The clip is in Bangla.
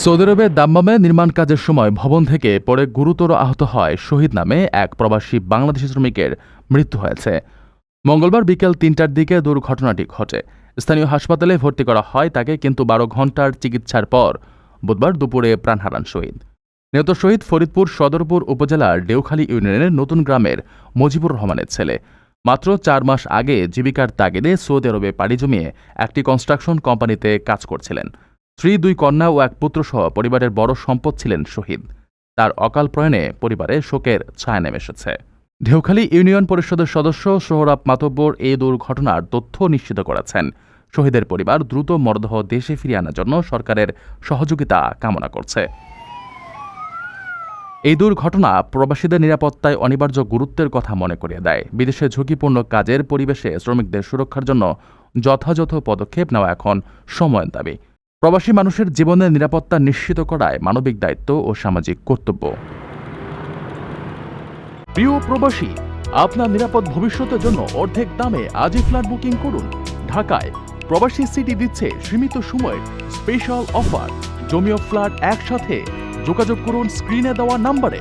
সৌদি আরবের দাম্মামে নির্মাণ কাজের সময় ভবন থেকে পরে গুরুতর আহত হয় শহীদ নামে এক প্রবাসী বাংলাদেশি শ্রমিকের মৃত্যু হয়েছে। মঙ্গলবার বিকেল তিনটার দিকে দুর্ঘটনাটি ঘটে। স্থানীয় হাসপাতালে ভর্তি করা হয় তাকে, কিন্তু বারো ঘণ্টার চিকিৎসার পর বুধবার দুপুরে প্রাণ হারান শহীদ। নিহত শহীদ ফরিদপুর সদরপুর উপজেলার ডেউখালী ইউনিয়নের নতুন গ্রামের মজিবুর রহমানের ছেলে। মাত্র চার মাস আগে জীবিকার তাগিদে সৌদি আরবে পাড়ি জমিয়ে একটি কনস্ট্রাকশন কোম্পানিতে কাজ করছিলেন। স্ত্রী, দুই কন্যা ও এক পুত্রসহ পরিবারের বড় সম্পদ ছিলেন শহীদ। তার অকাল প্রয়াণে পরিবারে শোকের ছায়া নেমে এসেছে। ঢেউখালী ইউনিয়ন পরিষদের সদস্য সোহরাব মাতব্বর এই দুর্ঘটনার তথ্য নিশ্চিত করেছেন। শহীদের পরিবার দ্রুত মরদেহ দেশে ফিরিয়ে আনার জন্য সরকারের সহযোগিতা কামনা করছে। এই দুর্ঘটনা প্রবাসীদের নিরাপত্তায় অনিবার্য গুরুত্বের কথা মনে করিয়ে দেয়। বিদেশে ঝুঁকিপূর্ণ কাজের পরিবেশে শ্রমিকদের সুরক্ষার জন্য যথাযথ পদক্ষেপ নেওয়া এখন সময়ের দাবি। প্রবাসী মানুষের জীবনের নিরাপত্তা নিশ্চিত করায় মানবিক দায়িত্ব ও সামাজিক কর্তব্য। প্রিয় প্রবাসী, আপনার নিরাপদ ভবিষ্যতের জন্য অর্ধেক দামে আজই ফ্ল্যাট বুকিং করুন। ঢাকায় প্রবাসী সিটি দিচ্ছে সীমিত সময়ের স্পেশাল অফার। জমি ও ফ্ল্যাট একসাথে। যোগাযোগ করুন স্ক্রিনে দেওয়া নাম্বারে।